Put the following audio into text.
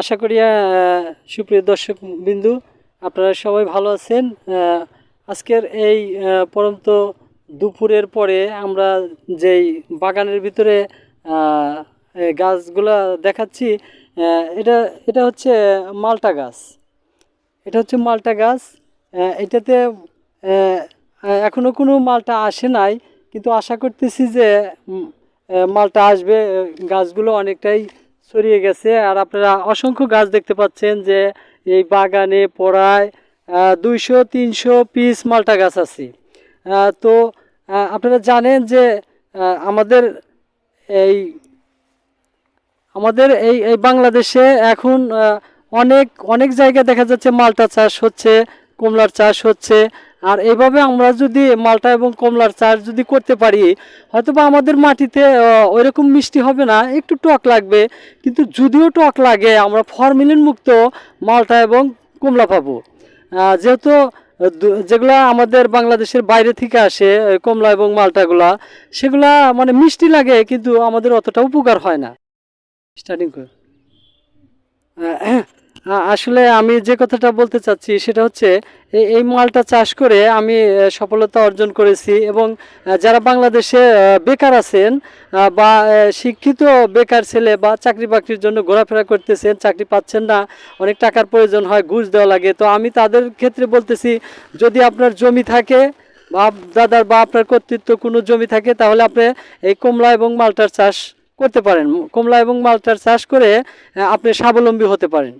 আশা করি সুপ্রিয় দর্শক বিন্দু, আপনারা সবাই ভালো আছেন। আজকের এই পরন্ত দুপুরের পরে আমরা যেই বাগানের ভিতরে গাছগুলা দেখাচ্ছি এটা এটা হচ্ছে মালটা গাছ। এটা হচ্ছে মালটা গাছ। এটাতে এখনও কোনো মালটা আসে নাই, কিন্তু আশা করতেছি যে মালটা আসবে। গাছগুলো অনেকটাই ছড়িয়ে গেছে। আর আপনারা অসংখ্য গাছ দেখতে পাচ্ছেন যে এই বাগানে পড়ায় দুইশো, তিনশো পিস মালটা গাছ আছে। তো আপনারা জানেন যে আমাদের এই আমাদের এই এই বাংলাদেশে এখন অনেক অনেক জায়গায় দেখা যাচ্ছে মালটা চাষ হচ্ছে, কমলার চাষ হচ্ছে। আর এইভাবে আমরা যদি মালটা এবং কমলার চাষ যদি করতে পারি হয়তো বা আমাদের মাটিতে ওইরকম মিষ্টি হবে না, একটু টক লাগবে। কিন্তু যদিও টক লাগে, আমরা ফরমিলিন মুক্ত মালটা এবং কমলা পাবো। যেহেতু যেগুলা আমাদের বাংলাদেশের বাইরে থেকে আসে কমলা এবং মালটাগুলা, সেগুলা মানে মিষ্টি লাগে, কিন্তু আমাদের অতটা উপকার হয় না। স্টার্টিং করে। আসলে আমি যে কথাটা বলতে চাচ্ছি সেটা হচ্ছে এই মালটা চাষ করে আমি সফলতা অর্জন করেছি এবং যারা বাংলাদেশে বেকার আছেন বা শিক্ষিত বেকার ছেলে বা চাকরি বাকরির জন্য ঘোরাফেরা করতেছেন, চাকরি পাচ্ছেন না, অনেক টাকার প্রয়োজন হয়, ঘুষ দেওয়া লাগে, তো আমি তাদের ক্ষেত্রে বলতেছি, যদি আপনার জমি থাকে, বা দাদার বা আপনার কর্তৃত্ব কোনো জমি থাকে, তাহলে আপনি এই কমলা এবং মালটার চাষ করতে পারেন। কমলা এবং মালটার চাষ করে আপনি স্বাবলম্বী হতে পারেন।